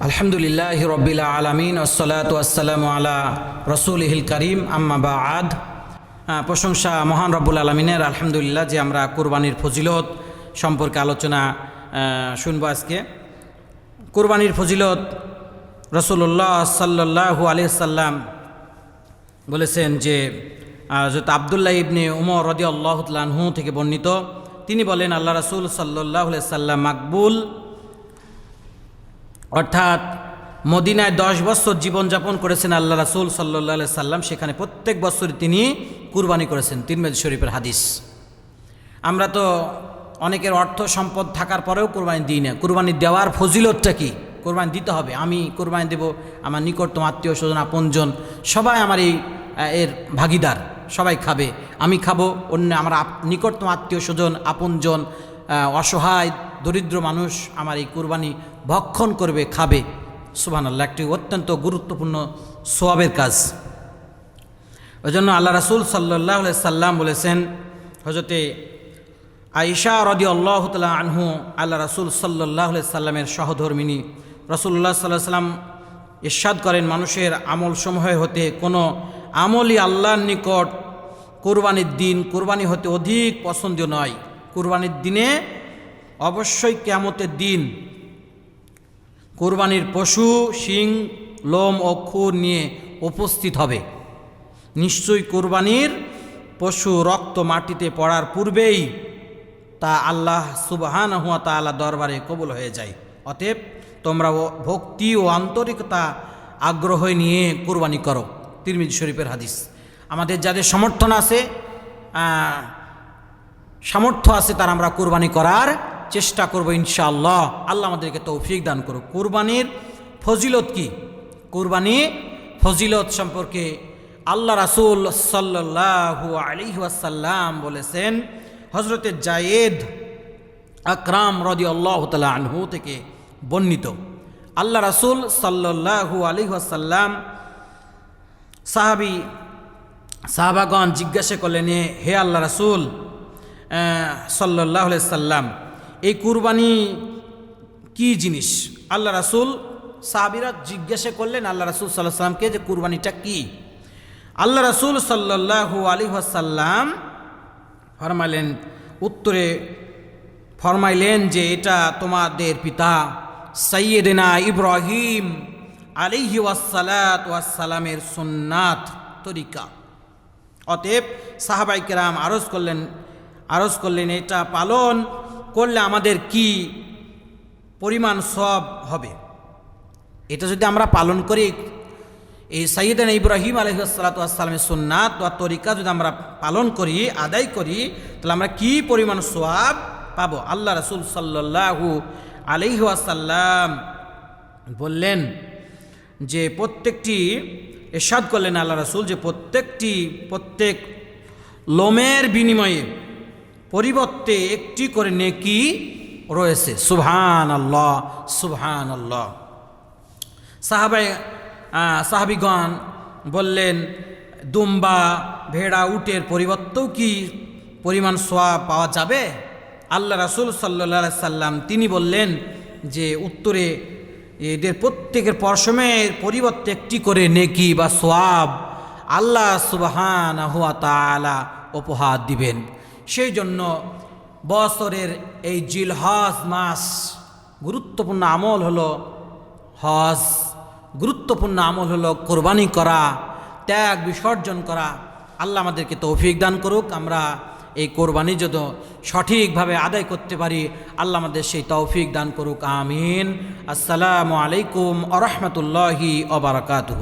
আলহামদুলিল্লাহ রবিল আলমিন ওসলাত আসসালাম আলা রসুলহিল করিম, আম্মা বা আদ প্রশংসা মহান রব্বুল আলমিনের, আলহামদুলিল্লাহ যে আমরা কোরবানির ফজিলত সম্পর্কে আলোচনা শুনব আজকে। কোরবানির ফজিলত রসুল্লাহ সাল্লাহু আলিয়া সাল্লাম বলেছেন যে যত আবদুল্লাহ ইবনে উমর রদি আল্লাহতালাহু থেকে বর্ণিত। তিনি বলেন, আল্লাহ রসুল সাল্লাহ সাল্লাম মাকবুল অর্থাৎ মদিনায় দশ বছর জীবনযাপন করেছেন আল্লাহ রাসুল সাল্লাহ সাল্লাম, সেখানে প্রত্যেক বছর তিনি কুরবানি করেছেন তিরমেজ শরীফের হাদিস। আমরা তো অনেকের অর্থ সম্পদ থাকার পরেও কোরবানি দিই না। কোরবানি দেওয়ার ফজিলতটা কি? কোরবানি দিতে হবে। আমি কোরবানি দেব, আমার নিকটতম আত্মীয় স্বজন আপনজন, সবাই আমার এই এর ভাগিদার, সবাই খাবে। আমি খাব, অন্য আমার নিকটতম আত্মীয় স্বজন আপনজন অসহায় দরিদ্র মানুষ আমার এই কোরবানি ভক্ষণ করবে, খাবে। সুবহানাল্লাহ, একটি অত্যন্ত গুরুত্বপূর্ণ সোয়াবের কাজ। ওই জন্য আল্লাহ রাসুল সাল্লাহ সাল্লাম বলেছেন হজরতে আইসা রদি আল্লাহ তালা আনহু, আল্লাহ রাসুল সাল্লাহ সাল্লামের সহধর্মিনী রসুল্লাহ সাল্লাহ সাল্লাম ইরশাদ করেন, মানুষের আমল সমূহ হতে কোনো আমলই আল্লাহর নিকট কোরবানির দিন, কোরবানি হতে অধিক পছন্দীয় নয়। কোরবানির দিনে অবশ্যই কেয়ামতের দিন কোরবানির পশু, শিং, লোম ও খুর নিয়ে উপস্থিত হবে। নিশ্চয়ই কোরবানির পশু রক্ত মাটিতে পড়ার পূর্বেই তা আল্লাহ সুবহান হুয়া তাআলা দরবারে কবুল হয়ে যায়। অতএব তোমরা ভক্তি ও আন্তরিকতা আগ্রহ নিয়ে কোরবানি করো। তিরমিজ শরীফের হাদিস। আমাদের যাদের সমর্থন আছে সামর্থ্য আছে তার আমরা কোরবানি করার চেষ্টা করব ইনশাআল্লাহ। আল্লাহ আমাদেরকে তৌফিক দান করুক। কোরবানির ফজিলত কি? কোরবানি ফজিলত সম্পর্কে আল্লাহ রাসুল সাল্লাহু আলিহি ওয়াসাল্লাম বলেছেন হজরতে জায়েদ আকরাম রদি আল্লাহ আনহু থেকে বর্ণিত। আল্লাহ রাসুল সাল্লাহু আলিহি ওয়াসাল্লাম সাহাবি, সাহাবাগণ জিজ্ঞাসা করলেন, হে আল্লাহ রাসুল সাল্লাহ সাল্লাম এই কুরবানি কি জিনিস? আল্লাহ রাসুল সাহাবিরা জিজ্ঞাসা করলেন আল্লাহ রাসুল সাল্লাহ সাল্লামকে যে কুরবানিটা কি? আল্লাহ রাসুল সাল্লাহু আলী সাল্লাম ফরমাইলেন, উত্তরে ফরমাইলেন যে এটা তোমাদের পিতা সৈয়দেনা ইব্রাহিম আলিহি ওয়াসালাত ওয়াসালামের সুন্নাত তরিকা। অতএব সাহাবাই কেরাম আরজ করলেন আরজ করলেন এটা পালন করলে আমাদের কি পরিমাণ সব হবে? এটা যদি আমরা পালন করি, এই সাইয়েদান ইব্রাহিম আলহিসাল্লামের সুন্নাত বা তরিকা যদি আমরা পালন করি, আদায় করি, তাহলে আমরা কি পরিমাণ সোয়াব পাবো? আল্লাহ রসুল সাল্লাহু আলহিহাসাল্লাম বললেন যে, প্রত্যেকটি এরশাদ করলেন আল্লাহ রাসুল যে প্রত্যেকটি, প্রত্যেক লোমের বিনিময়ে পরিবর্তে একটি করে নেকি রয়েছে। সুবহান আল্লাহ সুবহান আল্লাহ সাহাবাই সাহাবিগণ বললেন, দুম্বা, ভেড়া, উটের পরিবর্তেও কি পরিমাণ সোয়া পাওয়া যাবে? আল্লাহ রাসুল সাল্লা সাল্লাম তিনি বললেন যে, উত্তরে এদের প্রত্যেকের পরশমের পরিবর্তে একটি করে নেকি বা সোয়াব আল্লাহ সুবাহান হুয়া তালা উপহার দিবেন। সেই জন্য বছরের এই জিলহজ মাস গুরুত্বপূর্ণ আমল হলো হজ। গুরুত্বপূর্ণ আমল হলো কোরবানি করা, ত্যাগ, বিসর্জন করা। আল্লাহ আমাদেরকে তৌফিক দান করুক, আমরা এই কোরবানি যদি সঠিকভাবে আদায় করতে পারি, আল্লাহ আমাদের সেই তৌফিক দান করুক, আমিন। আসসালামু আলাইকুম আ রহমতুল্লাহি অবরাকাতহ